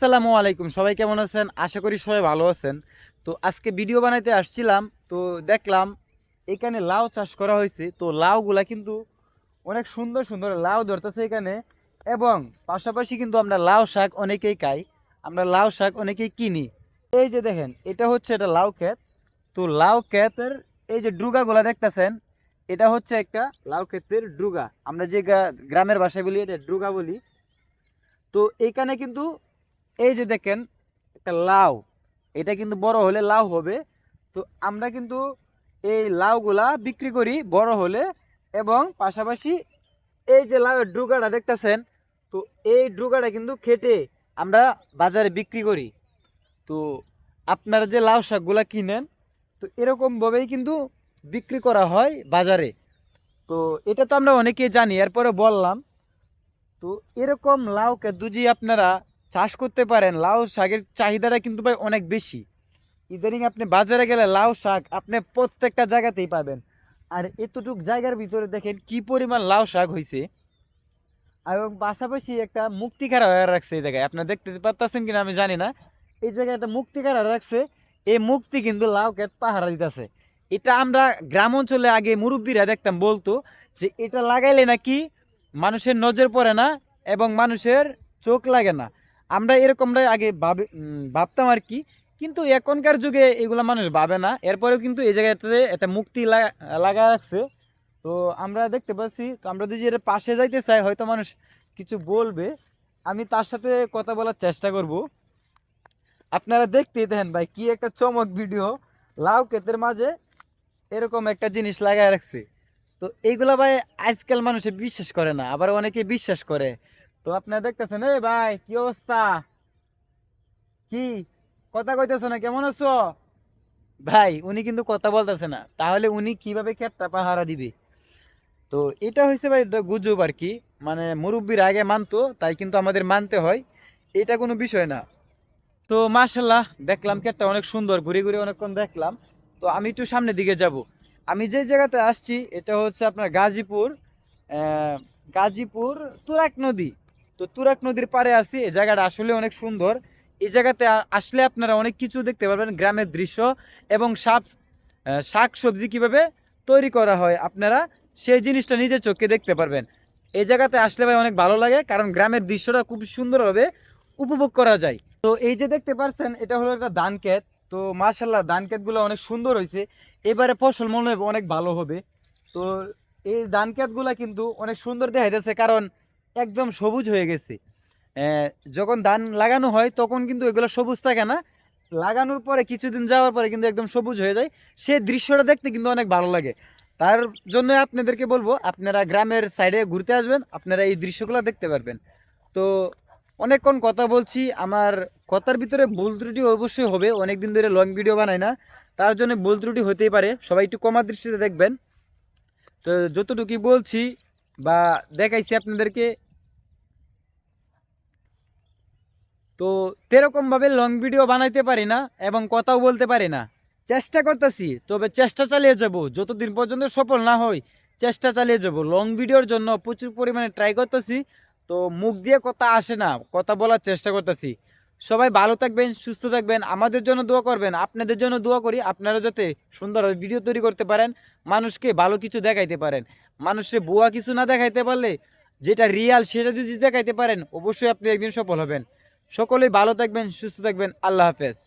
আসসালামু আলাইকুম। সবাই কেমন আছেন? আশা করি সবাই ভালো আছেন। তো আজকে ভিডিও বানাইতে আসছিলাম, তো দেখলাম এখানে লাউ চাষ করা হয়েছে। তো লাউগুলা কিন্তু অনেক সুন্দর সুন্দর লাউ ধরতেছে এখানে এবং পাশাপাশি কিন্তু আমরা লাউ শাক অনেকেই খাই। আমরা লাউ শাক অনেকেই কিনি। এই যে দেখেন, এটা হচ্ছে এটা লাউ ক্ষেত। তো লাউ ক্ষেতের এই যে ড্রুগাগুলা দেখতেছেন, এটা হচ্ছে একটা লাউ ক্ষেতের ড্রুগা। আমরা যে গ্রামের ভাষায় বলি, এটা ড্রুগা বলি। তো এইখানে কিন্তু এই যে দেখেন, একটা লাউ। এটা কিন্তু বড় হলে লাউ হবে। তো আমরা কিন্তু এই লাউগুলা বিক্রি করি বড় হলে এবং পাশাপাশি এই যে লাউ ড্রুগাটা দেখতেছেন, তো এই ড্রুগাটা কিন্তু খেটে আমরা বাজারে বিক্রি করি। তো আপনারা যে লাউ শাকগুলা কিনেন, তো এরকমভাবেই কিন্তু বিক্রি করা হয় বাজারে। তো এটা তো আমরা অনেকেই জানি, এরপরে বললাম। তো এরকম লাউকে দুজি আপনারা চাষ করতে পারেন, লাউ শাকের চাহিদাটা কিন্তু ভাই অনেক বেশি। ইদানিং আপনি বাজারে গেলে লাউ শাক আপনি প্রত্যেকটা জায়গাতেই পাবেন। আর এতটুক জায়গার ভিতরে দেখেন কি পরিমাণ লাউ শাক হয়েছে এবং পাশাপাশি একটা মুক্তিখারা হয়ে রাখছে এই জায়গায়। আপনারা দেখতে পারতেছেন কিনা আমি জানি না। এই জায়গায় একটা মুক্তিখারা রাখছে। এই মুক্তি কিন্তু লাউ ক্ষেত পাহারা দিতেছে। এটা আমরা গ্রাম অঞ্চলে আগে মুরব্বীরা দেখতাম বলতো যে এটা লাগাইলে নাকি মানুষের নজর পড়ে না এবং মানুষের চোখ লাগে না। আমরা এরকমটাই আগে ভাবে ভাবতাম আর কি। কিন্তু এখনকার যুগে এগুলো মানুষ ভাবে না। এরপরেও কিন্তু এই জায়গাটাতে একটা মুক্তি লাগা রাখছে। তো আমরা দেখতে পাচ্ছি, তো আমরা যদি এটা পাশে যাইতে চাই, হয়তো মানুষ কিছু বলবে। আমি তার সাথে কথা বলার চেষ্টা করব। আপনারা দেখতেই দেখেন ভাই, কি একটা চমক ভিডিও লাউ ক্ষেতের মাঝে এরকম একটা জিনিস লাগায় রাখছে। তো এইগুলা ভাই আজকাল মানুষে বিশ্বাস করে না, আবার অনেকে বিশ্বাস করে। তো আপনারা দেখতেছেন, এই ভাই, কি অবস্থা? কি? কথা কইতেছ না, কেমন আছো? ভাই, উনি কিন্তু কথা বলতেছে না। তাহলে উনি কীভাবে ক্ষেতটা পাহারা দিবে? তো এটা হয়েছে ভাই গুজব আর কি। মানে মুরব্বীর আগে মানতো, তাই কিন্তু আমাদের মানতে হয়। এটা কোনো বিষয় না। তো মার্শাল্লাহ দেখলাম ক্ষেতটা অনেক সুন্দর, ঘুরে ঘুরে অনেকক্ষণ দেখলাম। তো আমি একটু সামনের দিকে যাব। আমি যে জায়গাতে আসছি, এটা হচ্ছে আপনার গাজীপুর গাজীপুর তুরাক নদী। তো তুরাক নদীর পাড়ে আছি, এই জায়গাটা আসলে অনেক সুন্দর। এই জায়গাতে আসলে আপনারা অনেক কিছু দেখতে পারবেন, গ্রামের দৃশ্য এবং শাক শাক সবজি কীভাবে তৈরি করা হয় আপনারা সেই জিনিসটা নিজের চোখে দেখতে পারবেন। এই জায়গাতে আসলে ভাই অনেক ভালো লাগে, কারণ গ্রামের দৃশ্যটা খুব সুন্দরভাবে উপভোগ করা যায়। তো এই যে দেখতে পাচ্ছেন এটা হলো একটা ধান ক্ষেত। তো মার্শাল্লাহ ধান ক্ষেতগুলো অনেক সুন্দর হয়েছে। এবারে ফসল মনে হয় অনেক ভালো হবে। তো এই ধান ক্ষেতগুলো কিন্তু অনেক সুন্দর দেখা যাচ্ছে কারণ একদম সবুজ হয়ে গেছে। যখন ধান লাগানো হয়, তখন কিন্তু এগুলো সবুজ থাকে না। লাগানোর পরে, কিছুদিন যাওয়ার পরে কিন্তু একদম সবুজ হয়ে যায়। সেই দৃশ্যটা দেখতে কিন্তু অনেক ভালো লাগে। তার জন্য আপনাদেরকে বলব, আপনারা গ্রামের সাইডে ঘুরতে আসবেন, আপনারা এই দৃশ্যগুলো দেখতে পারবেন। তো, অনেকক্ষণ কথা বলছি, আমার কথার ভিতরে ভুল ত্রুটি অবশ্যই হবে অনেক দিন ধরে লং ভিডিও বানাই না। তার জন্য ভুল ত্রুটি হতেই পারে, সবাই একটু কমার দৃষ্টিতে দেখবেন। তো যতটুকু বলছি বা দেখাইছি আপনাদেরকে। তো সেরকমভাবে লং ভিডিও বানাইতে পারি না এবং কথাও বলতে পারি না। চেষ্টা করতেছি, তবে চেষ্টা চালিয়ে যাব। যতদিন পর্যন্ত সফল না হই, চেষ্টা চালিয়ে যাব। লং ভিডিওর জন্য প্রচুর পরিমাণে ট্রাই করতেছি, তো মুখ দিয়ে কথা আসে না, কথা বলার চেষ্টা করতেছি। সবাই ভালো থাকবেন, সুস্থ থাকবেন, আমাদের জন্য দোয়া করবেন, আপনাদের জন্য দোয়া করি, আপনারা যাতে সুন্দরভাবে ভিডিও তৈরি করতে পারেন, মানুষকে ভালো কিছু দেখাইতে পারেন। মানুষের বুয়া কিছু না দেখাইতে পারলে, যেটা রিয়াল সেটা যদি দেখাইতে পারেন, অবশ্যই আপনি একদিন সফল হবেন। সকলেই ভালো থাকবেন, সুস্থ থাকবেন, আল্লাহ হাফেজ।